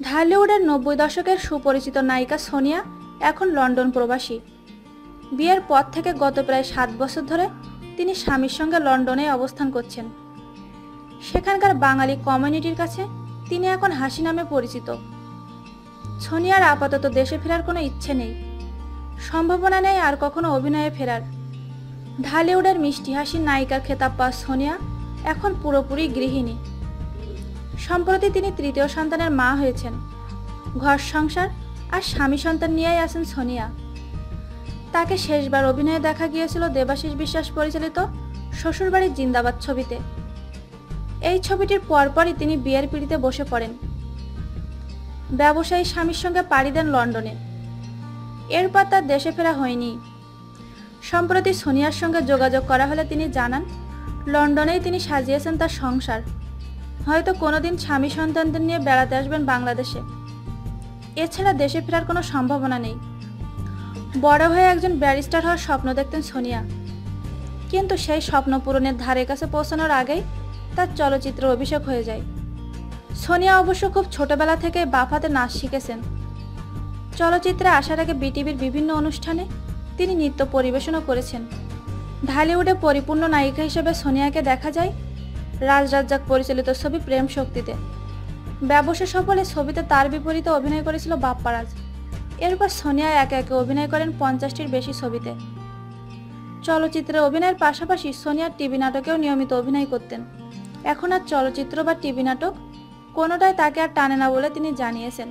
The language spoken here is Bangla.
ঢালিউডের নব্বই দশকের সুপরিচিত নায়িকা সোনিয়া এখন লন্ডন প্রবাসী। বিয়ের পর থেকে গত প্রায় সাত বছর ধরে তিনি স্বামীর সঙ্গে লন্ডনে অবস্থান করছেন। সেখানকার বাঙালি কমিউনিটির কাছে তিনি এখন হাসি নামে পরিচিত। সোনিয়ার আপাতত দেশে ফেরার কোনো ইচ্ছে নেই। সম্ভাবনা নেই আর কখনো অভিনয়ে ফেরার। ঢালিউডের মিষ্টি হাসির নায়িকার খেতাব পা সোনিয়া এখন পুরোপুরি গৃহিণী। সম্প্রতি তিনি তৃতীয় সন্তানের মা হয়েছেন। ঘর, সংসার আর স্বামী সন্তান নিয়েই আছেন সোনিয়া। তাকে শেষবার অভিনয়ে দেখা গিয়েছিল দেবাশিস বিশ্বাস পরিচালিত শ্বশুরবাড়ির জিন্দাবাদ ছবিতে। এই ছবিটির পরপরই তিনি বিয়ের পিড়িতে বসে পড়েন। ব্যবসায়ী স্বামীর সঙ্গে পাড়ি দেন লন্ডনে। এরপর তার দেশে ফেরা হয়নি। সম্প্রতি সোনিয়ার সঙ্গে যোগাযোগ করা হলে তিনি জানান, লন্ডনেই তিনি সাজিয়েছেন তার সংসার। হয়তো কোনোদিন স্বামী সন্তানদের নিয়ে বেড়াতে আসবেন বাংলাদেশে। এছাড়া দেশে ফেরার কোনো সম্ভাবনা নেই। বড় হয়ে একজন ব্যারিস্টার হওয়ার স্বপ্ন দেখতেন সোনিয়া। কিন্তু সেই স্বপ্ন পূরণের ধারে কাছে পৌঁছানোর আগেই তার চলচ্চিত্র অভিষেক হয়ে যায়। সোনিয়া অবশ্য খুব ছোটবেলা থেকে বাফাতে নাচ শিখেছেন। চলচ্চিত্রে আসার আগে বিটিভির বিভিন্ন অনুষ্ঠানে তিনি নৃত্য পরিবেশনও করেছেন। ঢালিউডে পরিপূর্ণ নায়িকা হিসেবে সোনিয়াকে দেখা যায় রাজ রাজ্জাক পরিচালিত ছবি প্রেম শক্তিতে। ব্যবসা সফলে ছবিতে তার বিপরীতে অভিনয় করেছিল বাপ্পারাজ। এরপর সোনিয়া একে একে অভিনয় করেন পঞ্চাশটির বেশি ছবিতে। চলচ্চিত্রে অভিনয়ের পাশাপাশি সোনিয়া টিভি নাটকেও নিয়মিত অভিনয় করতেন। এখন আর চলচ্চিত্র বা টিভি নাটক কোনোটাই তাকে আর টানে না বলে তিনি জানিয়েছেন।